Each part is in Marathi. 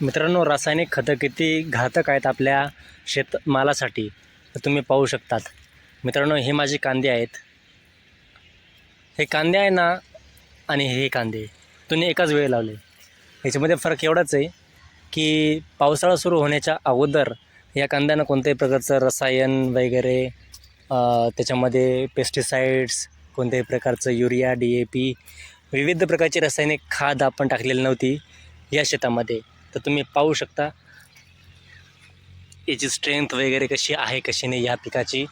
मित्रांनो रासायनिक खतं किती घातक आहेत आपल्या शेतमालासाठी? तर तुम्ही पाहू शकतात. मित्रांनो हे माझे कांदे आहेत. हे कांदे आहे ना आणि हे कांदे. तुम्ही एकाच वेळ लावले. याच्यामध्ये फरक एवढाच आहे की पावसाळा सुरू होण्याच्या अगोदर या कांद्यांना कोणत्याही प्रकारचं रसायन वगैरे त्याच्यामध्ये पेस्टिसाइड्स कोणत्याही प्रकारचं युरिया डी ए पी विविध प्रकारची रासायनिक खाद आपण टाकलेली नव्हती या शेतामध्ये. तर तुम्ही पाहू शकता. याची स्ट्रेंथ वगैरे कशी आहे कशी नाही या पिकाची.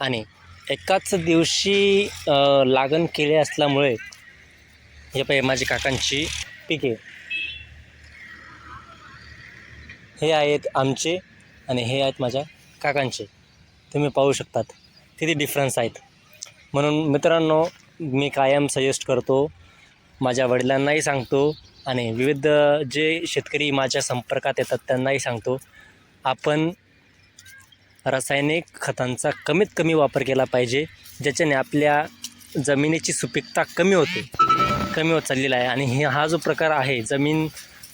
आणि एकाच दिवशी लागण केले असल्यामुळे हे पाहिजे माझी काकांची पिके. हे आहेत आमचे आणि हे आहेत माझ्या काकांचे. तुम्ही पाहू शकतात. किती डिफरन्स आहेत. म्हणून मित्रांनो मी कायम सजेस्ट करतो. माझ्या वडिलांनाही सांगतो. आणि विविध जे शेतकरी माझ्या संपर्कात येतात त्यांनाही सांगतो आपण रासायनिक खतांचा कमीत कमी वापर केला पाहिजे ज्याच्याने आपल्या जमिनीची सुपीकता कमी होते कमी होत चाललेला आहे. आणि हे हा जो प्रकार आहे जमीन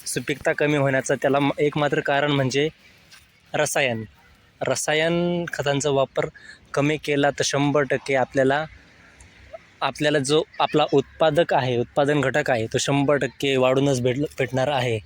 सुपीकता कमी होण्याचा त्याला एकमात्र एक मात्र कारण म्हणजे रसायन. रसायन खतांचा वापर कमी केला तर शंभर टक्के आपल्याला आपल्याला जो आपला उत्पादक आहे उत्पादन घटक आहे तो शंभर टक्के वाढूनच भेट भेटणार आहे.